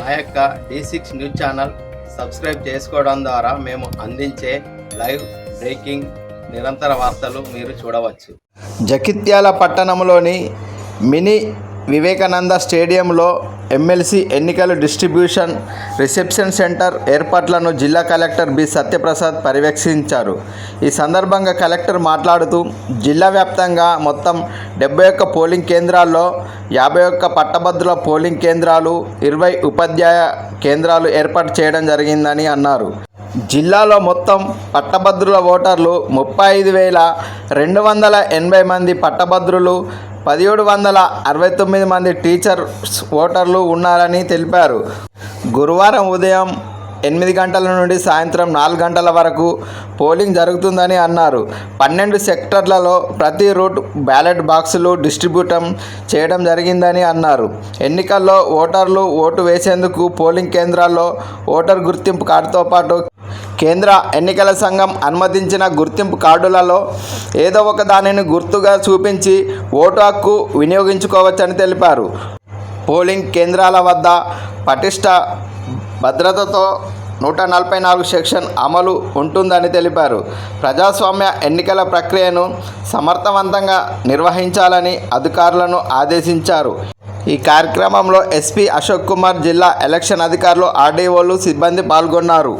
మా యొక్క D six news channel subscribe చేసుకోవడం ద్వారా మేము అందించే లైవ్ బ్రేకింగ్ నిరంతర వార్తలు మీరు చూడవచ్చు. జగిత్యాల పట్టణంలోని మినీ వివేకానంద స్టేడియంలో ఎమ్మెల్సీ ఎన్నికల డిస్ట్రిబ్యూషన్ రిసెప్షన్ సెంటర్ ఏర్పాట్లను జిల్లా కలెక్టర్ బి. సత్యప్రసాద్ పర్యవేక్షించారు. ఈ సందర్భంగా కలెక్టర్ మాట్లాడుతూ జిల్లా వ్యాప్తంగా మొత్తం డెబ్బై ఒక్క పోలింగ్ కేంద్రాల్లో యాభై ఒక్క పట్టభద్రుల పోలింగ్ కేంద్రాలు ఇరవై ఉపాధ్యాయ కేంద్రాలు ఏర్పాటు చేయడం జరిగిందని అన్నారు. జిల్లాలో మొత్తం పట్టభద్రుల ఓటర్లు ముప్పై ఐదు వేల రెండు వందల ఎనభై మంది పట్టభద్రులు పదిహేడు వందల అరవై తొమ్మిది మంది టీచర్స్ ఓటర్లు ఉన్నారని తెలిపారు. గురువారం ఉదయం ఎనిమిది గంటల నుండి సాయంత్రం నాలుగు గంటల వరకు పోలింగ్ జరుగుతుందని అన్నారు. పన్నెండు సెక్టర్లలో ప్రతి రూట్ బ్యాలెట్ బాక్సులు డిస్ట్రిబ్యూటం చేయడం జరిగిందని అన్నారు. ఎన్నికల్లో ఓటర్లు ఓటు వేసేందుకు పోలింగ్ కేంద్రాల్లో ఓటర్ గుర్తింపు కార్డుతో పాటు కేంద్ర ఎన్నికల సంఘం అనుమతించిన గుర్తింపు కార్డులలో ఏదో ఒక దానిని గుర్తుగా చూపించి ఓటు హక్కు వినియోగించుకోవచ్చని తెలిపారు. పోలింగ్ కేంద్రాల వద్ద పటిష్ట భద్రతతో నూట నలభై నాలుగు సెక్షన్ అమలు ఉంటుందని తెలిపారు. ప్రజాస్వామ్య ఎన్నికల ప్రక్రియను సమర్థవంతంగా నిర్వహించాలని అధికారులను ఆదేశించారు. ఈ కార్యక్రమంలో ఎస్పీ అశోక్ కుమార్ జిల్లా ఎలక్షన్ అధికారులు ఆర్డీఓలు సిబ్బంది పాల్గొన్నారు.